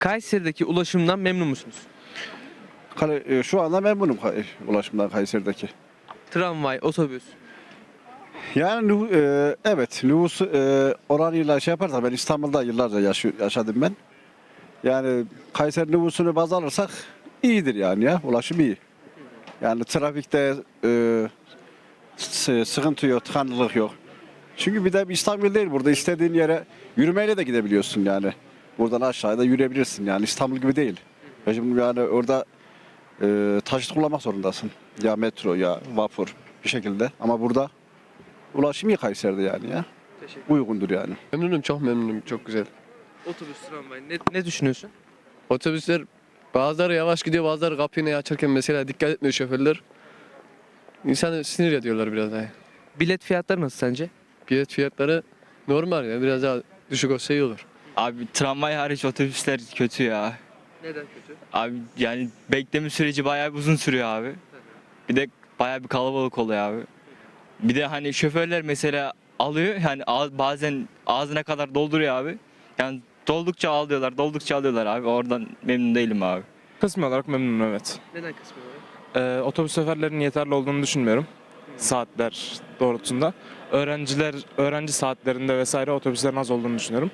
Kayseri'deki ulaşımdan memnun musunuz? Kale- e, Şu anda memnunum Kay- ulaşımdan Kayseri'deki. Tramvay, otobüs. Yani e, evet nüfus e, oranıyla şey yaparsak ben İstanbul'da yıllarca yaşadım ben. Yani Kayseri nüfusunu baz alırsak iyidir yani ya ulaşım iyi. Yani trafikte e, sı- sıkıntı yok, tıkanıklık yok. Çünkü bir de İstanbul değil burada istediğin yere yürümeyle de gidebiliyorsun yani. Buradan aşağıda yürüyebilirsin yani İstanbul gibi değil. Ya Şimdi yani orada e, taşıt kullanmak zorundasın. Ya metro ya vapur bir şekilde. Ama burada ulaşım iyi Kayseri'de yani ya. Teşekkür Uygundur yani. Memnunum, çok memnunum, çok güzel. Otobüs, tramvay. Ne, ne düşünüyorsun? Otobüsler bazıları yavaş gidiyor, bazıları kapıyı açarken mesela dikkat etmiyor şoförler. İnsanı sinir ediyorlar biraz daha. Bilet fiyatları nasıl sence? Bilet fiyatları normal ya, biraz daha düşük olsa iyi olur. Abi tramvay hariç otobüsler kötü ya. Neden kötü? Abi yani bekleme süreci bayağı bir uzun sürüyor abi. Bir de bayağı bir kalabalık oluyor abi. Bir de hani şoförler mesela alıyor yani bazen ağzına kadar dolduruyor abi. Yani doldukça alıyorlar, doldukça alıyorlar abi. Oradan memnun değilim abi. Kısmi olarak memnunum evet. Neden kısmı olarak? Ee, otobüs seferlerinin yeterli olduğunu düşünmüyorum. Saatler doğrultusunda. Öğrenciler, öğrenci saatlerinde vesaire otobüslerin az olduğunu düşünüyorum.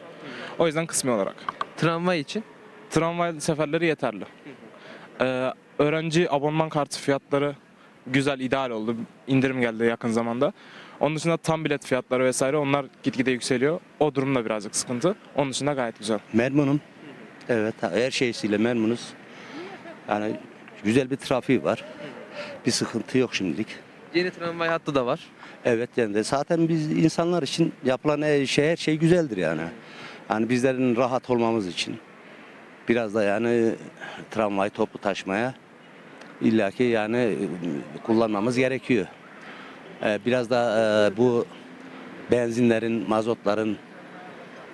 O yüzden kısmi olarak. Tramvay için. Tramvay seferleri yeterli. Ee, öğrenci abonman kartı fiyatları güzel, ideal oldu. İndirim geldi yakın zamanda. Onun dışında tam bilet fiyatları vesaire onlar gitgide yükseliyor. O durumda birazcık sıkıntı. Onun dışında gayet güzel. Memnunum. Evet her şeysiyle memnunuz. Yani güzel bir trafiği var. Bir sıkıntı yok şimdilik. Yeni tramvay hattı da var. Evet yani de zaten biz insanlar için yapılan her şey, şey güzeldir yani. Yani bizlerin rahat olmamız için. Biraz da yani tramvay toplu taşımaya illaki yani e, kullanmamız gerekiyor. Ee, Biraz da e, bu benzinlerin, mazotların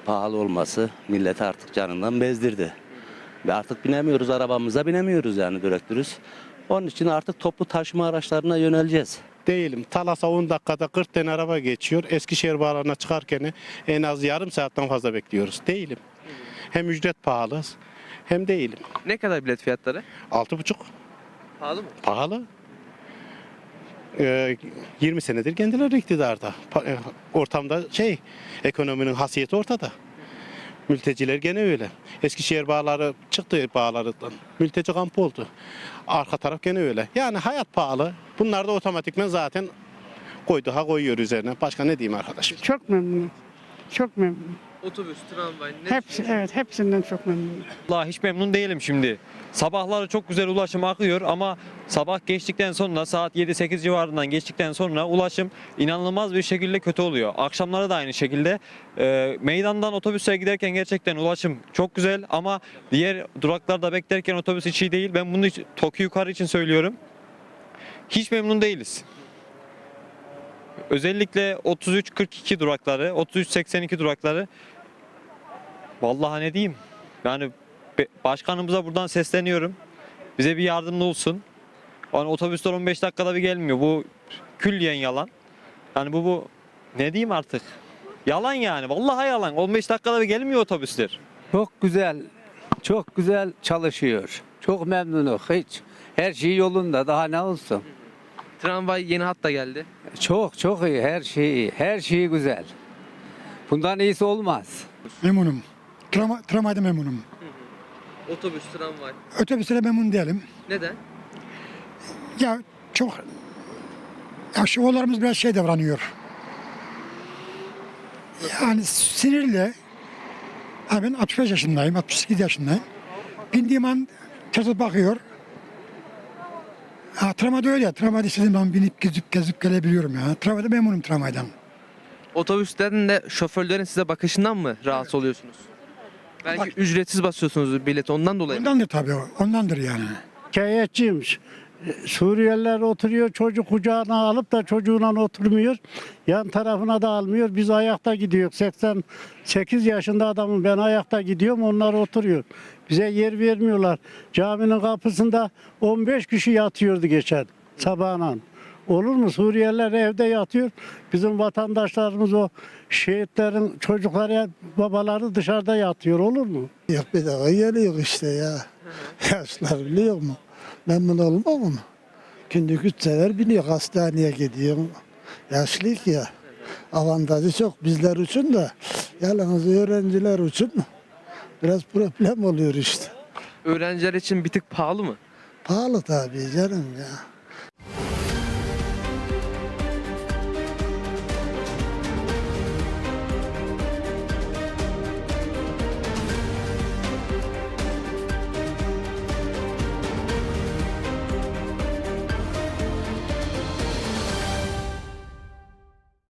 pahalı olması milleti artık canından bezdirdi. Ve artık binemiyoruz arabamıza binemiyoruz yani direkt. Onun için artık toplu taşıma araçlarına yöneleceğiz. Değilim. Talas'a 10 dakikada 40 tane araba geçiyor. Eskişehir bağlarına çıkarken en az yarım saatten fazla bekliyoruz. Değilim. Hem ücret pahalı hem değilim. Ne kadar bilet fiyatları? 6,5 Pahalı mı? pahalı. Ee, 20 senedir kendileri iktidarda. E, Ortamda şey, ekonominin hasiyeti ortada. Mülteciler gene öyle. Eskişehir bağları çıktı bağlarından. Mülteci kampı oldu. Arka taraf gene öyle. Yani hayat pahalı. Bunlar da otomatikman zaten koydu ha koyuyor üzerine. Başka ne diyeyim arkadaşım? Çok memnunum. Çok memnunum. Otobüs, tramvay. Ne Hepsi, evet hepsinden çok memnunum. Vallahi hiç memnun değilim şimdi. Sabahları çok güzel ulaşım akıyor ama sabah geçtikten sonra saat 7-8 civarından geçtikten sonra ulaşım inanılmaz bir şekilde kötü oluyor. Akşamları da aynı şekilde. Ee, meydandan otobüse giderken gerçekten ulaşım çok güzel ama diğer duraklarda beklerken otobüs hiç iyi değil. Ben bunu Tokyo yukarı için söylüyorum. Hiç memnun değiliz. Özellikle 33-42 durakları, 33-82 durakları Vallahi ne diyeyim? Yani başkanımıza buradan sesleniyorum. Bize bir yardımcı olsun. Yani otobüsler 15 dakikada bir gelmiyor. Bu külliyen yalan. Yani bu bu ne diyeyim artık? Yalan yani. Vallahi yalan. 15 dakikada bir gelmiyor otobüsler. Çok güzel, çok güzel çalışıyor. Çok memnunum hiç. Her şey yolunda daha ne olsun. Tramvay yeni hat da geldi. Çok çok iyi, her şey iyi. Her şey güzel. Bundan iyisi olmaz. Memnunum. Trama, tramvayda memnunum. Otobüs, tramvay. Otobüslere memnun değilim. Neden? Ya çok ya şoförlerimiz biraz şey davranıyor. Yani sinirli. Ha ben 65 yaşındayım, 68 yaşındayım. Bindiğim an kesip bakıyor. Ha, tramvayda öyle. Tramvayda istediğim zaman binip gezip gezip gelebiliyorum ya. Tramvayda memnunum tramvaydan. Otobüslerin de şoförlerin size bakışından mı rahatsız oluyorsunuz? Belki Bak- ücretsiz basıyorsunuz bileti ondan dolayı mı? Ondandır tabii o. Ondandır yani. Şikayetçiymiş. Suriyeliler oturuyor çocuk kucağına alıp da çocuğuna oturmuyor. Yan tarafına da almıyor. Biz ayakta gidiyoruz. 88 yaşında adamım ben ayakta gidiyorum onlar oturuyor. Bize yer vermiyorlar. Caminin kapısında 15 kişi yatıyordu geçen sabahına. Olur mu? Suriyeliler evde yatıyor. Bizim vatandaşlarımız o şehitlerin çocukları, babaları dışarıda yatıyor. Olur mu? Yok bedava geliyor işte ya. Yaşlar biliyor mu? Memnun olmam mı? Günlük üç sefer biniyor hastaneye gidiyor. Yaşlıyık ya. Avantajı çok bizler için de. Yalnız öğrenciler için biraz problem oluyor işte. Öğrenciler için bir tık pahalı mı? Pahalı tabii canım ya.